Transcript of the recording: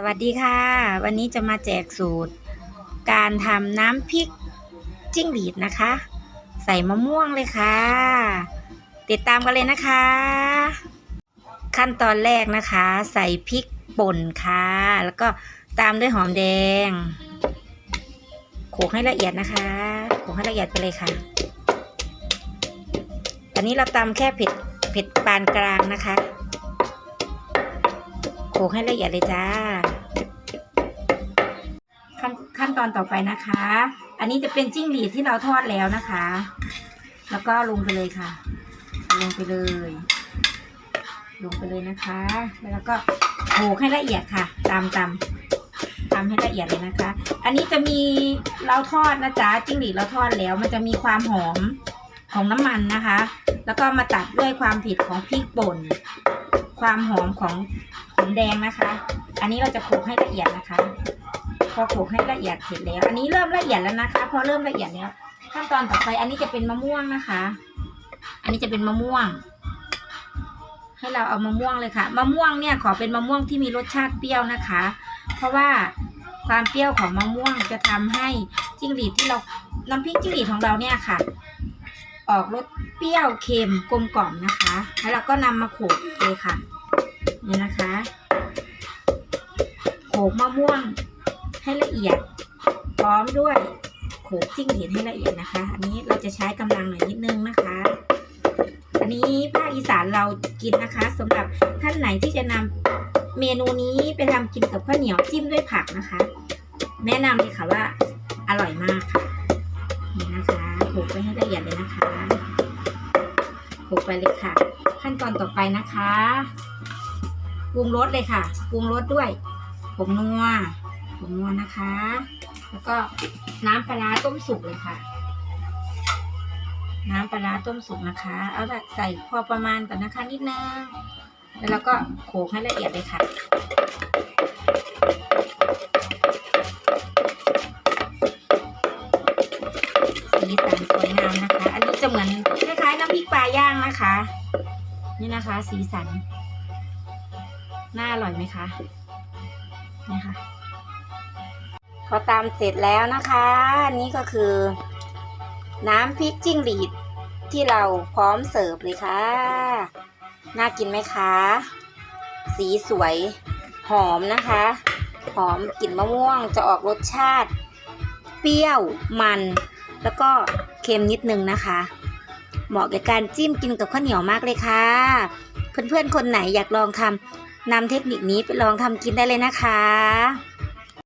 สวัสดีค่ะ วันนี้จะมาแจกสูตร การทำน้ำพริกจิ้งหรีดนะคะ ใส่มะม่วงเลยค่ะ ติดตามกันเลยนะคะ ขั้นตอนแรกนะคะ ใส่พริกป่นค่ะ แล้วก็ตามด้วยหอมแดงโขลกให้ละเอียดนะคะโขลกให้ละเอียดไปเลยค่ะอันนี้เราตำแค่เผ็ดเผ็ดปานกลางนะคะ โขลกให้ละเอียดเลยจ้า ขั้นขั้นตอนต่อไปนะคะ อันนี้จะเป็นจิ้งหรีดที่เราทอดแล้วนะคะ แล้วก็ลงไปเลยค่ะ ลงไปเลย ลงไปเลยนะคะ แล้วก็โขลกให้ละเอียดค่ะ ตามตำตำให้ละเอียดเลยนะคะ อันนี้จะมีเราทอดนะจ๊ะจิ้งหรีดเราทอดแล้ว มันจะมีความหอมของน้ำมันนะคะ แล้วก็มาตัดด้วยความผ็ดของพริกป่น ความหอมของ หอมแดงนะคะ อันนี้เราจะโขลกให้ละเอียดนะคะ พอโขลกให้ละเอียดเสร็จแล้ว อันนี้เริ่มละเอียดแล้วนะคะ พอเริ่มละเอียดแล้วขั้นตอนต่อไปอันนี้จะเป็นมะม่วงนะคะ อันนี้จะเป็นมะม่วง ให้เราเอามะม่วงเลยค่ะ มะม่วงเนี่ยขอเป็นมะม่วงที่มีรสชาติเปรี้ยวนะคะ เพราะว่าความเปรี้ยวของมะม่วงจะทำให้จิ้งหรีดที่เราน้ำพริกจิ้งหรีดของเราเนี่ยค่ะ ออกรสเปรี้ยวเค็มกลมกล่อมนะคะ แล้วเราก็นำมาโขลกเลยค่ะ นี่นะคะโขกมะม่วงให้ละเอียด พร้อมด้วยโขกจิ้งหรีดให้ละเอียดนะคะ อันนี้เราจะใช้กำลังหน่อยนิดนึงนะคะ อันนี้ภาคอีสานเรากินนะคะสำหรับท่านไหนที่จะนำเมนูนี้ไปทำกินกับข้าวเหนียวจิ้มด้วยผักนะคะ แนะนำเลยค่ะว่าอร่อยมากค่ะนี่นะคะโขกไปให้ละเอียดเลยนะคะโขกไปเลยค่ะ ขั้นตอนต่อไปนะคะ รุงรสเลยค่ะปรุงรสด้วยผงนัวผงนัวนะคะ แล้วก็น้ำปลาต้มสุกเลยค่ะ น้ำปลาต้มสุกนะคะ เอาแบบใส่พอประมาณก่อนนะคะนิดนึงแล้วเราก็โขลกให้ละเอียดเลยค่ะสีสันสวยงามนะคะ อันนี้จะเหมือนคล้ายๆน้ำพริกปลาย่างนะคะ นี่นะคะ สีสัน น่าอร่อยไหมคะนี่ค่ะพอตามเสร็จแล้วนะคะอันนี้ก็คือ น้ำพริกจิ้งหรีดที่เราพร้อมเสิร์ฟเลยค่ะ น่ากินไหมคะ สีสวยหอมนะคะ หอมกลิ่นมะม่วงจะออกรสชาติ เปรี้ยวมัน แล้วก็เค็มนิดนึงนะคะ เหมาะกับการจิ้มกินกับข้าวเหนียวมากเลยค่ะ เพื่อนๆคนไหนอยากลองทำ นำเทคนิคนี้ไปลองทำกินได้เลยนะคะ